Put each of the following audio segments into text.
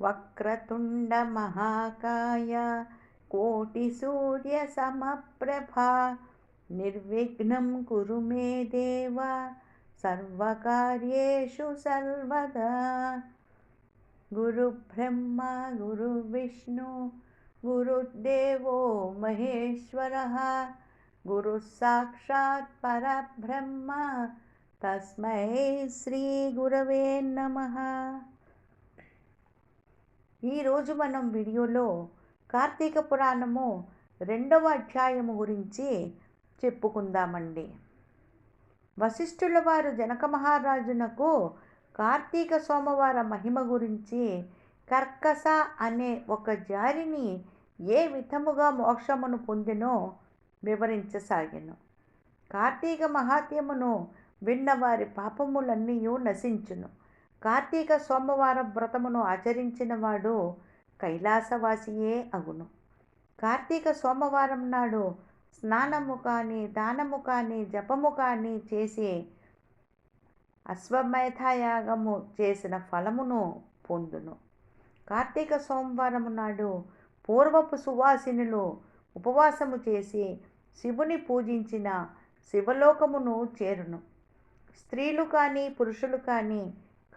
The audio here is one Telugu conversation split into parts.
वक्रतुण्डमहाकाय कोटिसूर्यसमप्रभा निर्विघ्नं कुरु मे देव सर्वकार्येषु सर्वदा। गुरुब्रह्मा गुरुविष्णु गुरुदेवो महेश्वरः गुरुस्साक्षात् परब्रह्म तस्मै श्रीगुरवे नमः। ఈరోజు మనం వీడియోలో కార్తీక పురాణము రెండవ అధ్యాయము గురించి చెప్పుకుందామండి. వశిష్ఠుల వారు జనక మహారాజునకు కార్తీక సోమవార మహిమ గురించి కర్కస అనే ఒక జారిని ఏ విధముగా మోక్షమును పొందినో వివరించసాగాను. కార్తీక మహాత్యమును విన్నవారి పాపములన్నీ నశించును. కార్తీక సోమవారం వ్రతమును ఆచరించిన వాడు కైలాసవాసియే అగును. కార్తీక సోమవారం నాడు స్నానము కానీ దానము కానీ జపము కానీ చేసి అశ్వమేధయాగము చేసిన ఫలమును పొందును. కార్తీక సోమవారం నాడు పూర్వపు సువాసినులు ఉపవాసము చేసి శివుని పూజించిన శివలోకమును చేరును. స్త్రీలు కానీ పురుషులు కానీ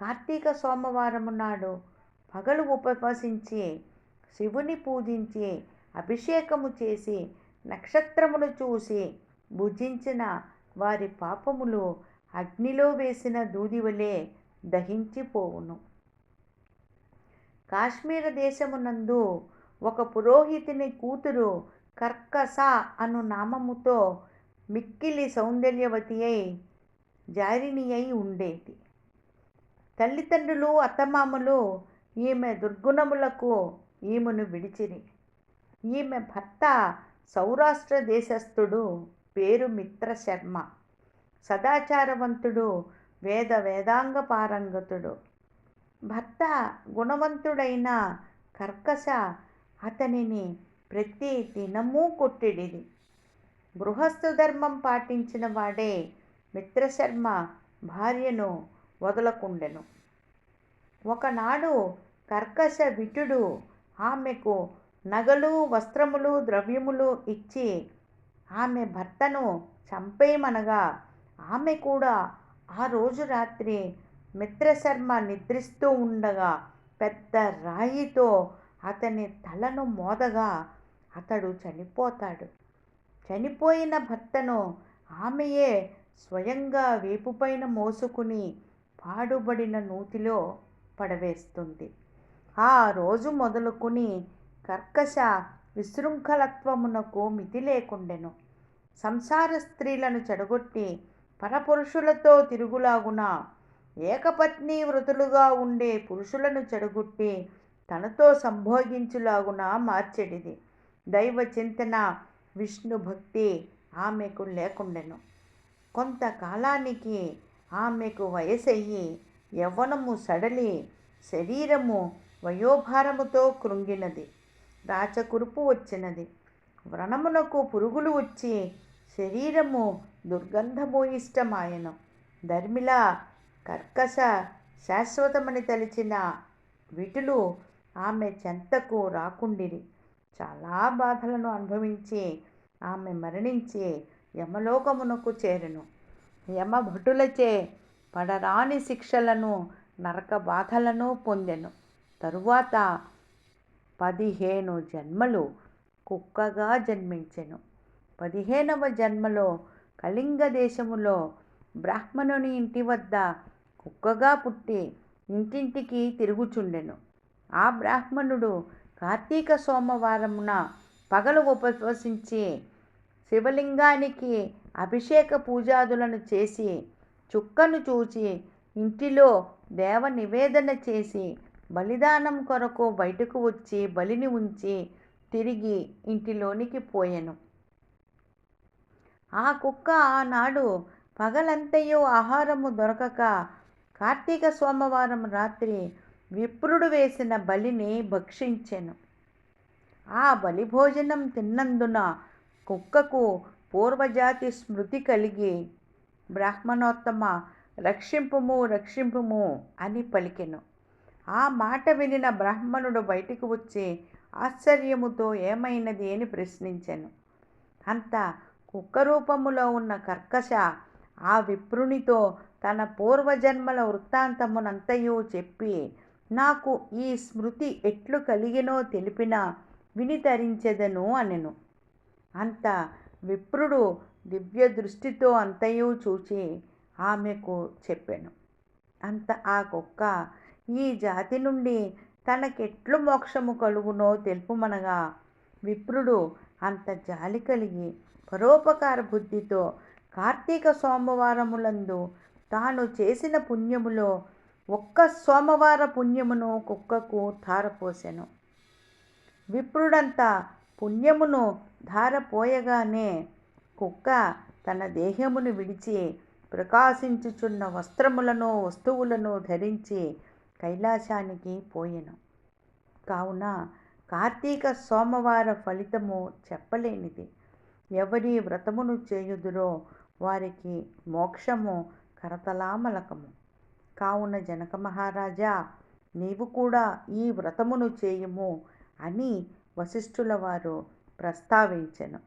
కార్తీక సోమవారము నాడు పగలు ఉపవసించి శివుని పూజించి అభిషేకము చేసి నక్షత్రమును చూసి భుజించిన వారి పాపములు అగ్నిలో వేసిన దూదివలే దహించిపోవును. కాశ్మీర దేశమునందు ఒక పురోహితుని కూతురు కర్కస అను నామముతో మిక్కిలి సౌందర్యవతి అయి జారిణి అయి ఉండేది. తల్లిదండ్రులు అత్తమామలు ఈమె దుర్గుణములకు ఈమెను విడిచిరి. ఈమె భర్త సౌరాష్ట్ర దేశస్థుడు పేరు మిత్ర శర్మ. సదాచారవంతుడు వేద వేదాంగ పారంగతుడు. భర్త గుణవంతుడైన కర్కశ అతనిని ప్రతి దినము కొట్టిడిది గృహస్థ ధర్మం పాటించిన వాడే మిత్రశర్మ భార్యను వదలకుండెను. ఒకనాడు కర్కశ విటుడు ఆమెకు నగలు వస్త్రములు ద్రవ్యములు ఇచ్చి ఆమె భర్తను చంపేయమనగా ఆమె కూడా ఆ రోజు రాత్రి మిత్రశర్మ నిద్రిస్తూ ఉండగా పెద్ద రాయితో అతని తలను మోదగా అతడు చనిపోతాడు. చనిపోయిన భర్తను ఆమెయే స్వయంగా వేపుపైన మోసుకుని పాడుబడిన నూతిలో పడవేస్తుంది. ఆ రోజు మొదలుకుని కర్కశ విశృంఖలత్వమునకు మితి లేకుండెను. సంసార స్త్రీలను చెడగొట్టి పరపురుషులతో తిరుగులాగున ఏకపత్ని వృతులుగా ఉండే పురుషులను చెడగొట్టి తనతో సంభోగించులాగున మార్చెడిది. దైవ చింతన విష్ణు భక్తి ఆమెకు లేకుండెను. కొంతకాలానికి ఆమెకు వయసయ్యి యవ్వనము సడలి శరీరము వయోభారముతో కృంగినది. రాచకురుపు వచ్చినది. వ్రణమునకు పురుగులు వచ్చి శరీరము దుర్గంధభూయిష్టమాయను ధర్మిళ కర్కశ శాశ్వతమని తలిచిన విటులు ఆమె చెంతకు రాకుండిరి. చాలా బాధలను అనుభవించి ఆమె మరణించి యమలోకమునకు చేరెను. యమభటులచే పడరాని శిక్షలను నరక బాధలను పొందెను. తరువాత పదిహేను జన్మలు కుక్కగా జన్మించెను. పదిహేనవ జన్మలో కళింగ దేశములో బ్రాహ్మణుని ఇంటి వద్ద కుక్కగా పుట్టి ఇంటింటికి తిరుగుచుండెను. ఆ బ్రాహ్మణుడు కార్తీక సోమవారమున పగలు ఉపవసించి శివలింగానికి అభిషేక పూజాదులను చేసి చుక్కను చూచి ఇంటిలో దేవ నివేదన చేసి బలిదానం కొరకు బయటకు వచ్చి బలిని ఉంచి తిరిగి ఇంటిలోనికి పోయాను. ఆ కుక్క ఆనాడు పగలంతయో ఆహారము దొరకక కార్తీక సోమవారం రాత్రి విప్రుడు వేసిన బలిని భక్షించెను. ఆ బలి భోజనం తిన్నందున కుక్కకు పూర్వజాతి స్మృతి కలిగి బ్రాహ్మణోత్తమ రక్షింపుము రక్షింపుము అని పలికెను. ఆ మాట వినిన బ్రాహ్మణుడు బయటికి వచ్చి ఆశ్చర్యముతో ఏమైనది అని ప్రశ్నించాను. అంత కుక్క రూపములో ఉన్న కర్కశ ఆ విప్రునితో తన పూర్వజన్మల వృత్తాంతమునంతయు చెప్పి నాకు ఈ స్మృతి ఎట్లు కలిగినో తెలిపిన వినితరించెదను అనెను. అంత విప్రుడు దివ్య దృష్టితో అంతయు చూచి ఆమెకు చెప్పాను. అంత ఆ కుక్క ఈ జాతి నుండి తనకెట్లు మోక్షము కలుగునో తెలుపుమనగా విప్రుడు అంత జాలి కలిగి పరోపకార బుద్ధితో కార్తీక సోమవారములందు తాను చేసిన పుణ్యములో ఒక్క సోమవార పుణ్యమును కుక్కకు తారపోశాను విప్రుడంతా పుణ్యమును ధారపోయగానే కుక్క తన దేహమును విడిచి ప్రకాశించుచున్న వస్త్రములను వస్తువులను ధరించి కైలాసానికి పోయెను. కావున కార్తీక సోమవార ఫలితము చెప్పలేనిది. ఎవరి వ్రతమును చేయుదురో వారికి మోక్షము కరతలామలకము కావున జనక మహారాజా నీవు కూడా ఈ వ్రతమును చేయుము అని వశిష్ఠుల వారు ప్రస్తావించెను.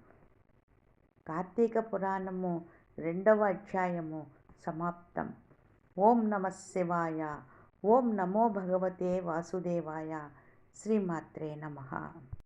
కార్తీక పురాణము రెండవ అధ్యాయము సమాప్తం. ఓం నమ శివాయ. ఓం నమో భగవతే వాసుదేవాయ. శ్రీమాత్రే నమ.